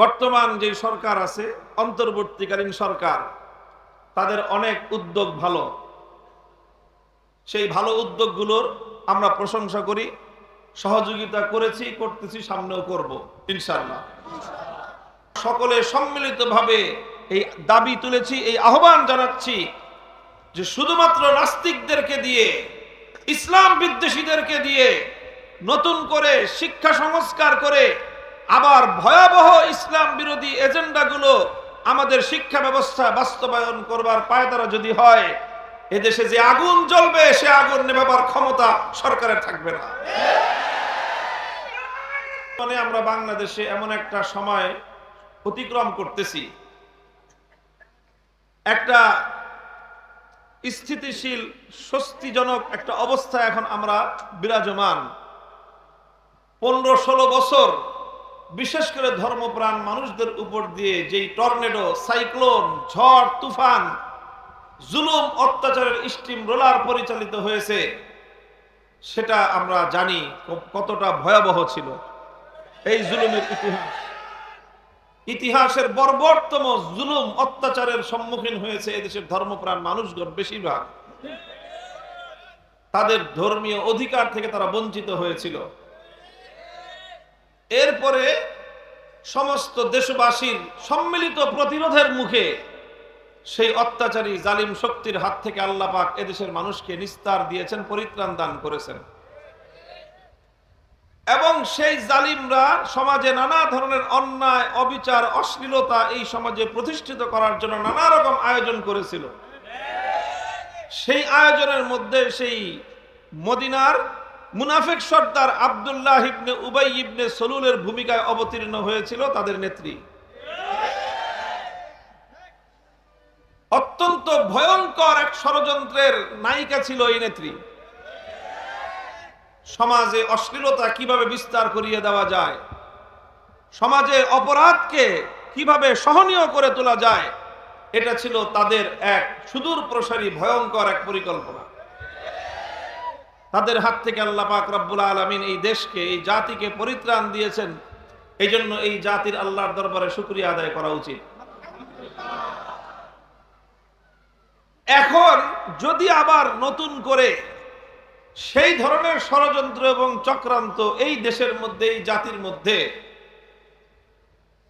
বর্তমান যে সরকার আছে, অন্তর্বর্তীকালীন সরকার, তাদের অনেক উদ্যোগ ভালো। সেই ভালো উদ্যোগগুলোর আমরা প্রশংসা করি, সহযোগিতা করেছি, করতেছি, সামনেও করব ইনশাল্লাহ সকলে সম্মিলিতভাবে এই দাবি তুলেছি, এই আহ্বান জানাচ্ছি যে শুধুমাত্র নাস্তিকদেরকে দিয়ে, ইসলাম বিদ্বেষীদেরকে দিয়ে নতুন করে শিক্ষা সংস্কার করে আবার ভয়াবহ ইসলাম বিরোধী এজেন্ডাগুলো আমাদের শিক্ষা ব্যবস্থা বাস্তবায়ন করবার পায়তারা যদি হয়, এদেশে যে আগুন জ্বলবে, সে আগুন নেভাবার ক্ষমতা সরকারের থাকবে না। মানে আমরা বাংলাদেশে এমন একটা সময় অতিক্রম করতেছি। একটা স্থিতিশীল, স্বস্তিজনক একটা অবস্থা এখন আমরা বিরাজমান। পনেরো ষোলো বছর বিশেষ করে ধর্মপ্রাণ মানুষদের উপর দিয়ে যেই টর্নেডো, সাইক্লোন, ঝড়, তুফান, জুলুম, অত্যাচারের স্টিম রোলার পরিচালিত হয়েছে, সেটা আমরা জানি কতটা ভয়াবহ ছিল। এই জুলুমের ইতিহাস। ইতিহাসের বর্বরতম জুলুম, অত্যাচারের সম্মুখীন হয়েছে এদেশের ধর্মপ্রাণ মানুষগণ বেশিরভাগ। তাদের ধর্মীয় অধিকার থেকে তারা বঞ্চিত হয়েছিল। এরপরে সমস্ত দেশবাসীর সম্মিলিত প্রতিরোধের মুখে সেই অত্যাচারী জালিম শক্তির হাত থেকে আল্লাহ পাক এদেশের মানুষকে নিস্তার দিয়েছেন, পরিত্রাণ দান করেছেন। এবং সেই জালিমরা সমাজে নানা ধরনের অন্যায়, অবিচার, অশ্লীলতা এই সমাজে প্রতিষ্ঠিত করার জন্য নানা রকম আয়োজন করেছিল। সেই আয়োজনের মধ্যে সেই মদিনার মুনাফিক সর্দার আব্দুল্লাহ ইবনে উবাই ইবনে সলুলের ভূমিকায় অবতীর্ণ হয়েছিল তাদের নেত্রী। অত্যন্ত ভয়ঙ্কর এক ষড়যন্ত্রের নায়িকা ছিল এই নেত্রী। সমাজে অশ্লীলতা কীভাবে বিস্তার করিয়ে দেওয়া যায়? সমাজে অপরাধকে কীভাবে সহনীয় করে তোলা যায়? এটা ছিল তাদের এক সুদূর প্রসারী ভয়ঙ্কর এক পরিকল্পনা। তাদের হাত থেকে আল্লাহ পাক রব্বুল আলমিন এই দেশকে, এই জাতিকে পরিত্রাণ দিয়েছেন। এই জন্য এই জাতির আল্লাহর দরবারে শুক্রিয়া আদায় করা উচিত। এখন যদি আবার নতুন করে সেই ধরনের ষড়যন্ত্র এবং চক্রান্ত এই দেশের মধ্যে, এই জাতির মধ্যে,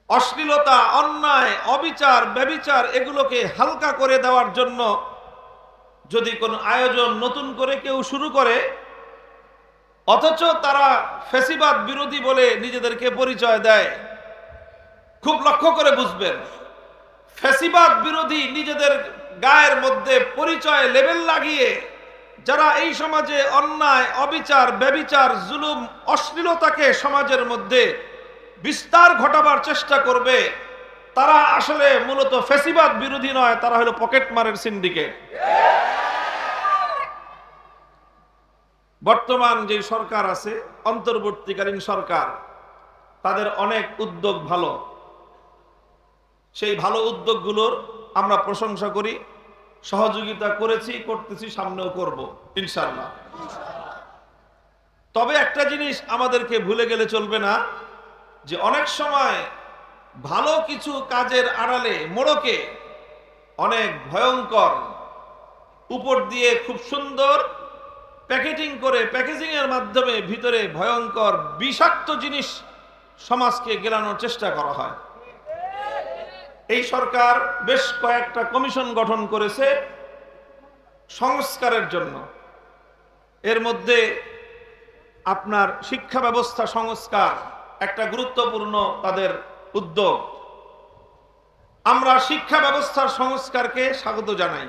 অশ্লীলতা, অন্যায়, অবিচার, ব্যবিচার, এগুলোকে হালকা করে দেওয়ার জন্য যদি কোনো আয়োজন নতুন করে কেউ শুরু করে, অথচ তারা ফেসিবাদ বিরোধী বলে নিজেদেরকে পরিচয় দেয়, খুব লক্ষ্য করে বুঝবেন, ফেসিবাদ বিরোধী নিজেদের গায়ের মধ্যে পরিচয় লেবেল লাগিয়ে, যারা এই সমাজে অন্যায়, অবিচার, ব্যবিচার, জুলুম, অশ্লীলতাকে সমাজের মধ্যে বিস্তার ঘটাবার চেষ্টা করবে তারা আসলে মূলত ফেসিবাদ বিরোধী নয়, তারা হলো পকেট মারের সিন্ডিকেট। বর্তমান যে সরকার আছে, অন্তর্বর্তীকালীন সরকার, তাদের অনেক উদ্যোগ ভালো। সেই ভালো উদ্যোগগুলোর আমরা প্রশংসা করি, সহযোগিতা করেছি, করতেছি, সামনেও করব ইনশাল্লাহ তবে একটা জিনিস আমাদেরকে ভুলে গেলে চলবে না, যে অনেক সময় ভালো কিছু কাজের আড়ালে মোড়কে অনেক ভয়ঙ্কর উপর দিয়ে খুব সুন্দর প্যাকেটিং করে প্যাকেজিং এর মাধ্যমে ভিতরে ভয়ঙ্কর বিষাক্ত জিনিস সমাজকে গেলানোর চেষ্টা করা হয়। এই সরকার বেশ কয়েকটা কমিশন গঠন করেছে সংস্কারের জন্য। এর মধ্যে আপনার শিক্ষা ব্যবস্থা সংস্কার একটা গুরুত্বপূর্ণ তাদের উদ্যোগ। আমরা শিক্ষা ব্যবস্থার সংস্কারকে স্বাগত জানাই।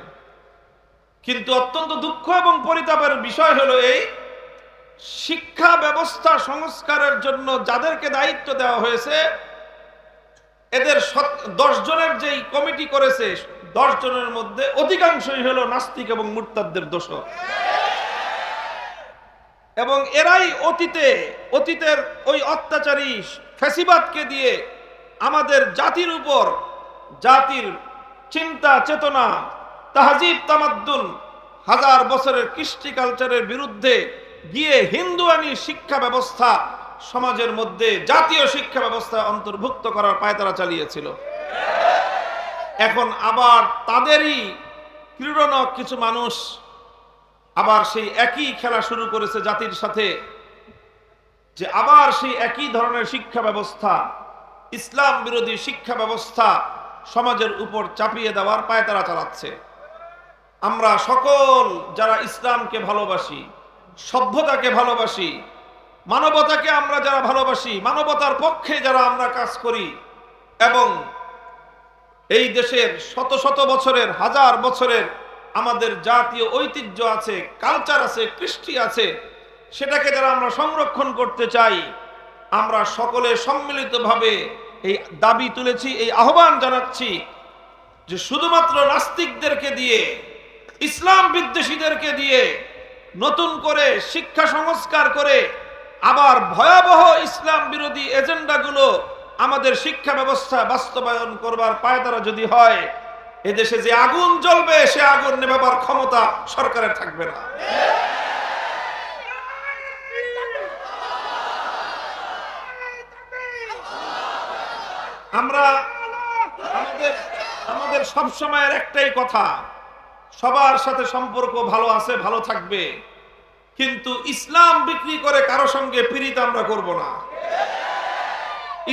কিন্তু অত্যন্ত দুঃখ এবং পরিতাপের বিষয় হলো এই, শিক্ষা ব্যবস্থা সংস্কারের জন্য যাদেরকে দায়িত্ব দেওয়া হয়েছে, এদের দশ জনের যেই কমিটি করেছে, দশ জনের মধ্যে অধিকাংশই হলো নাস্তিক এবং মুরতাদদের দোষ এবং এরাই অতীতে, অতীতের ওই অত্যাচারী ফ্যাসিবাদকে দিয়ে আমাদের জাতির উপর জাতির চিন্তা, চেতনা, তাহাজিব, তামাদ্দুন হাজার বছরের কৃষ্টি কালচারের বিরুদ্ধে গিয়ে হিন্দুয়ানি শিক্ষা ব্যবস্থা সমাজের মধ্যে জাতীয় শিক্ষা ব্যবস্থা অন্তর্ভুক্ত করার পায়তারা চালিয়েছিল। এখন আবার তাদেরই ক্রীড়নক কিছু মানুষ আবার সেই একই খেলা শুরু করেছে জাতির সাথে, যে আবার সেই একই ধরনের শিক্ষা ব্যবস্থা ইসলাম বিরোধী শিক্ষা ব্যবস্থা সমাজের উপর চাপিয়ে দেওয়ার পায়তারা চালাচ্ছে। আমরা সকল যারা ইসলামকে ভালোবাসি, সভ্যতাকে ভালোবাসি, মানবতাকে আমরা যারা ভালোবাসি, মানবতার পক্ষে যারা আমরা কাজ করি এবং এই দেশের শত শত বছরের, হাজার বছরের আমাদের জাতীয় ঐতিহ্য আছে কালচার আছে, কৃষ্টি আছে, সেটাকে যারা আমরা সংরক্ষণ করতে চাই আমরা সকলে সম্মিলিতভাবে এই দাবি তুলেছি, এই আহ্বান জানাচ্ছি যে শুধুমাত্র নাস্তিকদেরকে দিয়ে, ইসলাম বিদ্বেষীদেরকে দিয়ে, নতুন করে শিক্ষা সংস্কার করে আবার ভয়াবহ ইসলাম বিরোধী এজেন্ডাগুলো আমাদের শিক্ষা ব্যবস্থা বাস্তবায়ন করবার পায়তারা যদি হয়, এদেশে যে আগুন জ্বলবে সে আগুন নেভাবার ক্ষমতা সরকারের থাকবে না। আমরা আমাদের আমাদের সব সময়ের একটাই কথা, সবার সাথে সম্পর্ক ভালো আছে, ভালো থাকবে। কিন্তু ইসলাম বিক্রি করে কারও সঙ্গে পীড়িত আমরা করব না।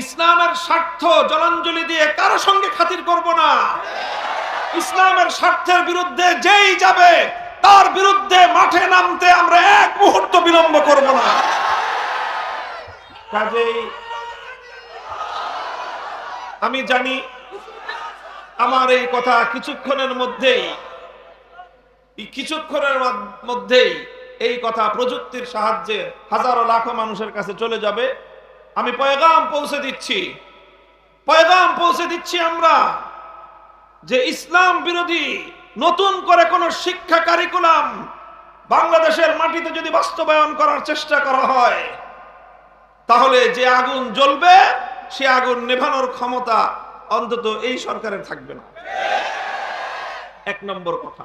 ইসলামের স্বার্থ জলাঞ্জলি দিয়ে কারও সঙ্গে খাতির করব না। ইসলামের স্বার্থের বিরুদ্ধে যেই যাবে, তার বিরুদ্ধে মাঠে নামতে আমরা এক মুহূর্ত বিলম্ব করব না। কাজেই আমি জানি আমার এই কথা কিছুক্ষণের মধ্যেই কিছুক্ষণের মধ্যেই এই কথা প্রযুক্তির সাহায্যে হাজারো লাখো মানুষের কাছে চলে যাবে। আমি পয়গাম পৌঁছে দিচ্ছি। পয়গাম পৌঁছে দিচ্ছি আমরা যে ইসলাম বিরোধী নতুন করে কোন শিক্ষা কারিকুলাম বাংলাদেশের মাটিতে যদি বাস্তবায়ন করার চেষ্টা করা হয়, তাহলে যে আগুন জ্বলবে সে আগুন নেভানোর ক্ষমতা অন্তত এই সরকারের থাকবে না। এক নম্বর কথা।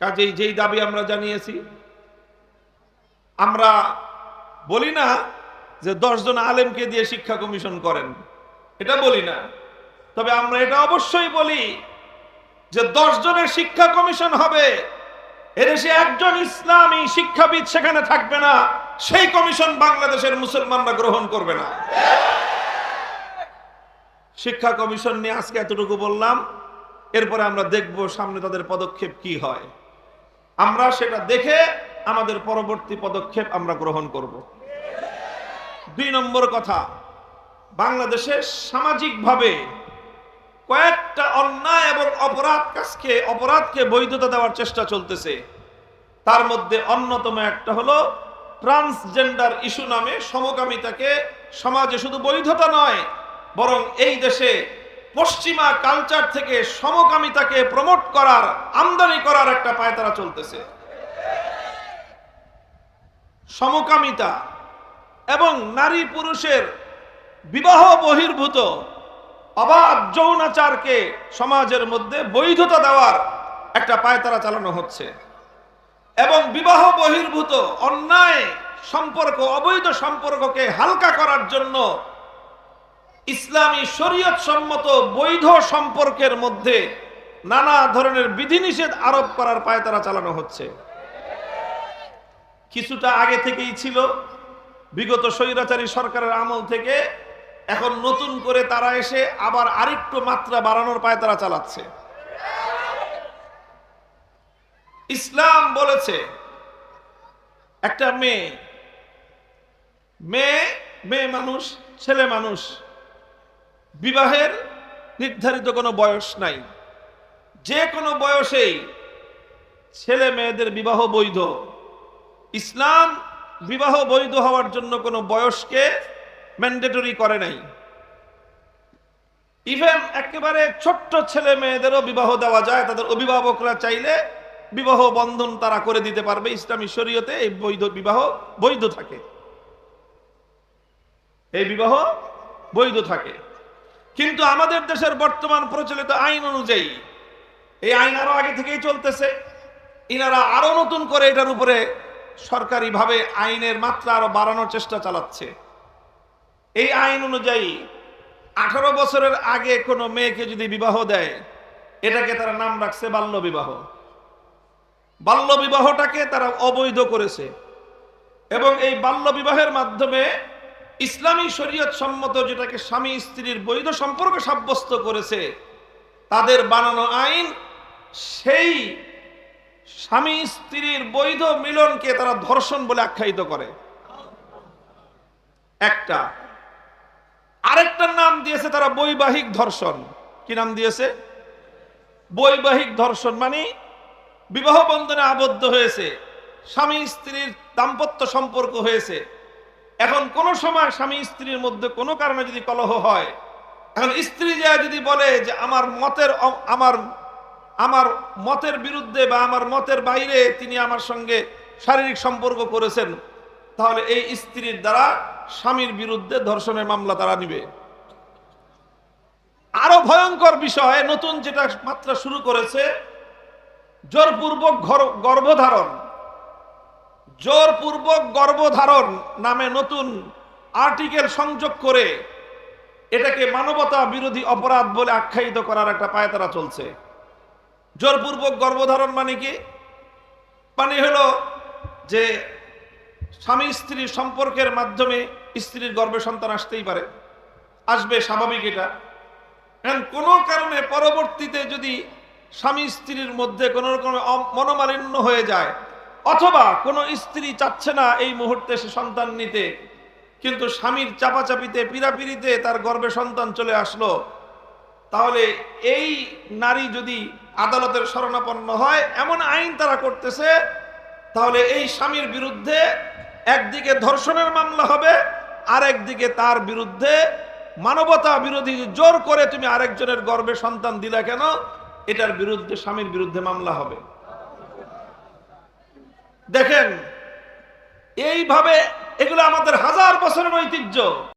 কাজেই যেই দাবি আমরা জানিয়েছি, আমরা বলি না যে দশজন আলেমকে দিয়ে শিক্ষা কমিশন করেন। এটা বলি না। তবে আমরা এটা অবশ্যই বলি যে দশ জনের শিক্ষা কমিশন হবে এদেশে একজন ইসলামী শিক্ষাবিদ সেখানে থাকবে না, সেই কমিশন বাংলাদেশের মুসলমানরা গ্রহণ করবে না। শিক্ষা কমিশন নিয়ে আজকে এতটুকু বললাম, এরপরে আমরা দেখব সামনে তাদের পদক্ষেপ কি হয়। আমরা সেটা দেখে আমাদের পরবর্তী পদক্ষেপ আমরা গ্রহণ করব। দুই নম্বর কথা, বাংলাদেশে সামাজিকভাবে কয়েকটা অন্যায় এবং অপরাধ কাজকে, অপরাধকে বৈধতা দেওয়ার চেষ্টা চলতেছে। তার মধ্যে অন্যতম একটা হলো ট্রান্সজেন্ডার ইস্যু নামে সমকামিতাকে সমাজে শুধু বৈধতা নয় বরং এই দেশে পশ্চিমা কালচার থেকে সমকামিতাকে প্রমোট করার, আমদানি করার একটা পায়তারা চলতেছে। সমকামিতা এবং নারী পুরুষের বিবাহ বহির্ভূত, অবাধ যৌনাচারকে সমাজের মধ্যে বৈধতা দেওয়ার একটা পায়তারা চালানো হচ্ছে। এবং বিবাহ বহির্ভূত অন্যায় সম্পর্ক, অবৈধ সম্পর্ককে হালকা করার জন্য ইসলামী শরীয়ত সম্মত বৈধ সম্পর্কের মধ্যে নানা ধরনের বিধিনিষেধ আরোপ করার পায়তারা চালানো হচ্ছে। কিছুটা আগে থেকেই ছিল, বিগত স্বৈরাচারী সরকারের আমল থেকে এখন নতুন করে তারা এসে আবার আরেকটু মাত্রা বাড়ানোর পায় তারা চালাচ্ছে। ইসলাম বলেছে, একটা মেয়ে মেয়ে মেয়ে মানুষ, ছেলে মানুষ বিবাহের নির্ধারিত কোনো বয়স নাই। যে কোনো বয়সেই ছেলে মেয়েদের বিবাহ বৈধ। ইসলাম বিবাহ বৈধ হওয়ার জন্য কোনো বয়সকে ম্যান্ডেটরি করে নাই। ইভেন একেবারে ছোট্ট ছেলে মেয়েদেরও বিবাহ দেওয়া যায়, তাদের অভিভাবকরা চাইলে বিবাহ বন্ধন তারা করে দিতে পারবে, ইসলামী শরীয়তে এই বৈধ বিবাহ বৈধ থাকে। এই বিবাহ বৈধ থাকে। কিন্তু আমাদের দেশের বর্তমান প্রচলিত আইন অনুযায়ী, এই আইন আরও আগে থেকেই চলতেছে। ইনারা আরও নতুন করে এটার উপরে সরকারিভাবে আইনের মাত্রা আরও বাড়ানোর চেষ্টা চালাচ্ছে। এই আইন অনুযায়ী আঠারো বছরের আগে কোনো মেয়েকে যদি বিবাহ দেয়, এটাকে তারা নাম রাখছে বাল্য বিবাহ। বাল্য বিবাহটাকে তারা অবৈধ করেছে। এবং এই বাল্য বিবাহের মাধ্যমে ইসলামী শরীয়ত সম্মত যেটাকে স্বামী স্ত্রীর বৈধ সম্পর্ক সাব্যস্ত করেছে, তাদের বানানো আইন, সেই স্বামী স্ত্রীর বৈধ মিলনকে তারা ধর্ষণ বলে আখ্যায়িত করে। একটা। আরেকটার নাম দিয়েছে তারা বৈবাহিক ধর্ষণ। কি নাম দিয়েছে? বৈবাহিক ধর্ষণ মানে বিবাহ বন্ধনে আবদ্ধ হয়েছে, স্বামী স্ত্রীর দাম্পত্য সম্পর্ক হয়েছে। এখন কোন সময় স্বামী স্ত্রীর মধ্যে কোনো কারণে যদি কলহ হয়, এখন স্ত্রী যা যদি বলে যে আমার মতের আমার আমার মতের বিরুদ্ধে বা আমার মতের বাইরে তিনি আমার সঙ্গে শারীরিক সম্পর্ক করেছেন, তাহলে এই স্ত্রীর দ্বারা স্বামীর বিরুদ্ধে ধর্ষণের মামলা তারা নিবে। আরও ভয়ঙ্কর বিষয়, নতুন যেটা মাত্রা শুরু করেছে, জোরপূর্বক গর্ভধারণ। জোরপূর্বক গর্ভধারণ নামে নতুন আর্টিকেল সংযোগ করে এটাকে মানবতা বিরোধী অপরাধ বলে আখ্যায়িত করার একটা পায়তারা চলছে। জোরপূর্বক গর্ভধারণ মানে কি? মানে হলো যে স্বামী স্ত্রীর সম্পর্কের মাধ্যমে স্ত্রীর গর্ভে সন্তান আসতেই পারে। আসবে স্বাভাবিক এটা। এখন কোনো কারণে পরবর্তীতে যদি স্বামী স্ত্রীর মধ্যে কোনো রকম মনোমালিন্য হয়ে যায় অথবা কোনো স্ত্রী চাচ্ছে না এই মুহূর্তে সে সন্তান নিতে, কিন্তু স্বামীর চাপাচাপিতে পিরাপিরিতে তার গর্ভে সন্তান চলে আসলো, তাহলে এই নারী যদি আদালতের শরণাপন্ন হয়, এমন আইন তারা করতেছে, তাহলে এই স্বামীর বিরুদ্ধে একদিকে ধর্ষণের মামলা হবে আর একদিকে তার বিরুদ্ধে মানবতা বিরোধী জোর করে তুমি আরেকজনের গর্বে সন্তান দিলা কেন? এটার বিরুদ্ধে, স্বামীর বিরুদ্ধে মামলা হবে। দেখেন এইভাবে এগুলো আমাদের হাজার বছরের ঐতিহ্য।